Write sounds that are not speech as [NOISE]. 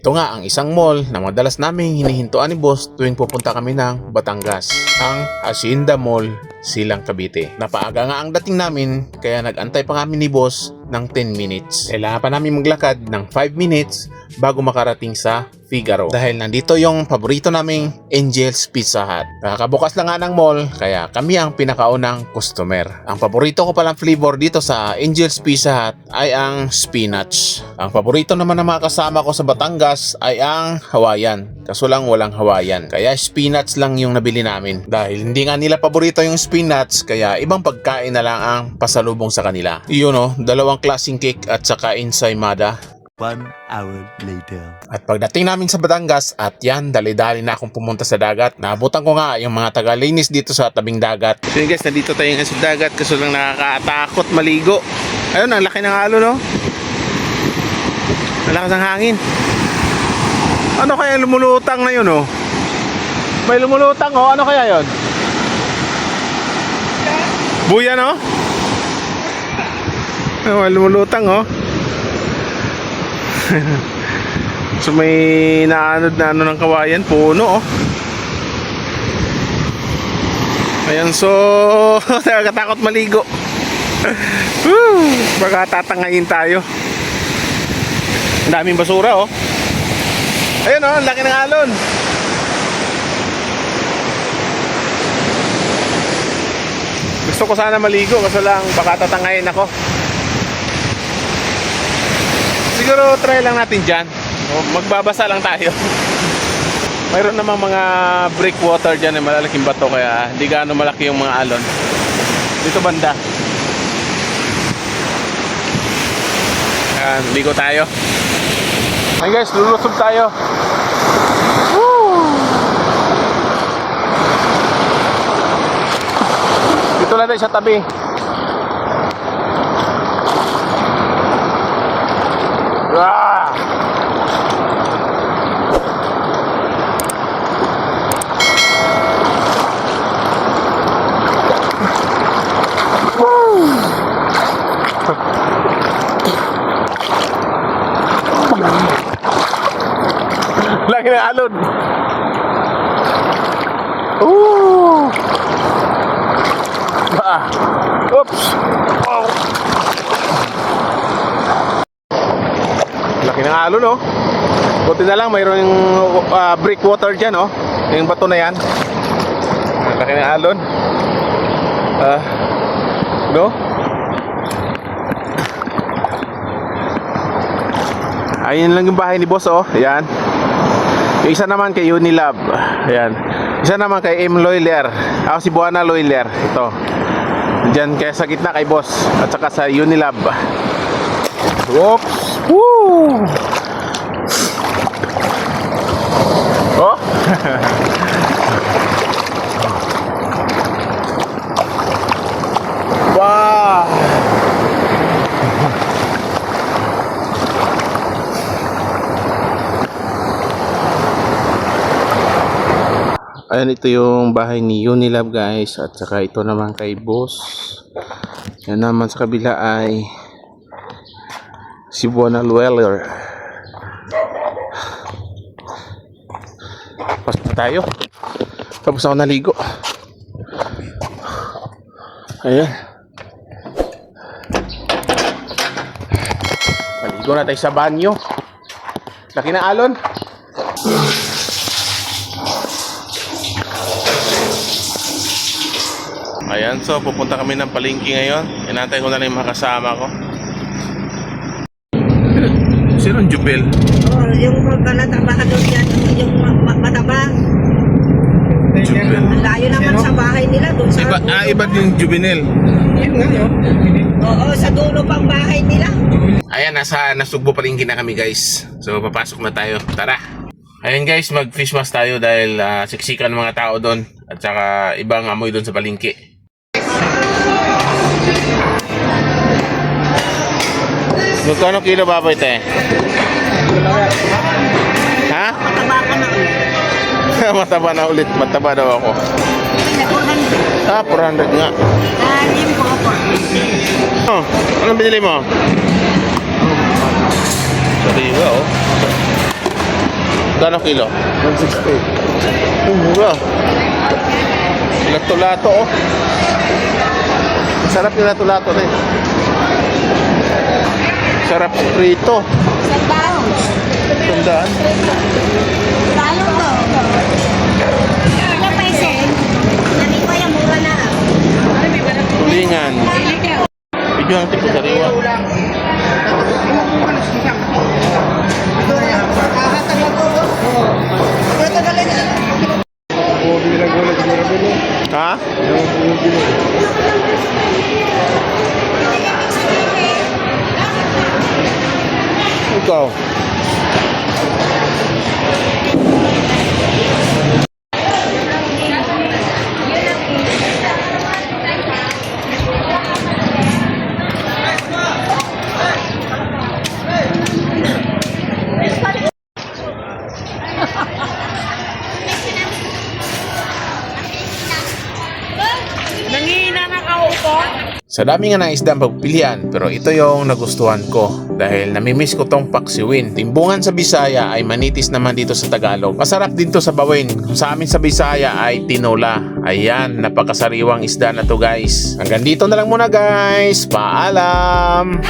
Ito nga ang isang mall na madalas naming hinihintuan ni boss tuwing pupunta kami ng Batangas, ang Hacienda Mall, Silang Cavite. Napaaga nga ang dating namin kaya nag-antay pa kami ni boss ng 10 minutes. Kailangan pa namin maglakad ng 5 minutes bago makarating sa Figaro. Dahil nandito yung paborito naming Angel's Pizza Hut. Kakabukas lang nga ng mall, kaya kami ang pinakaunang customer. Ang paborito ko palang flavor dito sa Angel's Pizza Hut ay ang spinach. Ang paborito naman ng mga kasama ko sa Batangas ay ang Hawaiian. Kaso lang walang Hawaiian. Kaya spinach lang yung nabili namin. Dahil hindi nga nila paborito yung spinach, kaya ibang pagkain na lang ang pasalubong sa kanila. Yun o, dalawang klaseng cake at saka ensaymada. One hour later. At pagdating namin sa Batangas, at yan, dali-dali na akong pumunta sa dagat. Naabutan ko nga yung mga tagalinis dito sa tabing dagat. So yun guys, nandito tayo ngayon sa dagat kasi lang nakakatakot maligo. Ayun, ang laki ng halo no? Ang lakas ng hangin. Ano kaya lumulutang na yun oh? May lumulutang oh, ano kaya yun? Buya no? Oh, may lumulutang oh. [LAUGHS] So may naanod na ano ng kawayan, puno oh. Ayan, so [LAUGHS] nakakatakot maligo. [LAUGHS] Woo! Baka tatangayin tayo. Ang daming basura oh. Ayun oh, ang laki ng alon. Gusto ko sana maligo kasi lang baka tatangayin ako. Siguro try lang natin dyan. Magbabasa lang tayo. [LAUGHS] Mayroon namang mga brick water dyan na malalaking bato kaya hindi gaano malaki yung mga alon. Dito banda. Ayan, ligo tayo. Hey guys, lulusob tayo. Woo! Dito lang tayo sa tabi. Ah! Laki ng alon. Ooh! Ah! Oops! Oh! Alon, no? Buti na lang, mayroon yung ah, brick water dyan, no? Yung bato na yan. Laki ng alon. Ah, no? Ayun lang yung bahay ni boss, oh. Ayan. Yung isa naman kay Unilab. Ayan. Isa naman kay M. Loyler. Ako si Buana Loyler. Ito. Diyan kaya sa gitna kay boss. At saka sa Unilab. Oops. Woo! Wow. Ayan, ito yung bahay ni Unilab guys. At saka ito naman kay boss. Yan naman sa kabila ay si Buona Dweller. Na tayo. Tapos ako naligo. Ayan. Maligo na tayo sa banyo. Laki na alon. Ayan, so pupunta kami ng palengke ngayon. Inantay ko na lang yung mga ko. Sino ang Jubel? Oh, yung mga trabahador yan, yung ma- ma- mataba. Jubel. Ang layo naman sa bahay nila doon sa Iba, ah, iba yung Juvenil. Oo, sa dulo pang bahay nila. Ayan, nasa Nasugbo palengke na kami guys. So papasok na tayo. Tara. Ayan guys, mag-fish mask tayo dahil ah, siksikan ng mga tao doon. At saka ibang amoy doon sa palengke. Magkano kilo baboy te? Ha? Mataba ka na. Mataba na ulit. Mataba daw ako. Ah, 400 nga. Alim ko po. Oh, anong binili mo? Sariwa, oh. Gano'ng kilo? 160. Oh, mura. Lato-lato, oh. Sarap yung lato-lato na eh. Sarap prito. Sandaan. Tandaan. Lalo to. Ilang paisen? Nani ko yung mura na. Tulingan. Video ang tipo sariwa. Ha? Ikaw. Natal. Sa dami nga ng isda ang pagpilian, pero ito yung nagustuhan ko dahil namimiss ko tong paksiwin. Timbungan sa Bisaya ay manitis naman dito sa Tagalog. Masarap din to sa bawin. Kung Sa amin sa Bisaya ay tinola. Ayan, napakasariwang isda na to guys. Hanggang dito na lang muna guys. Paalam!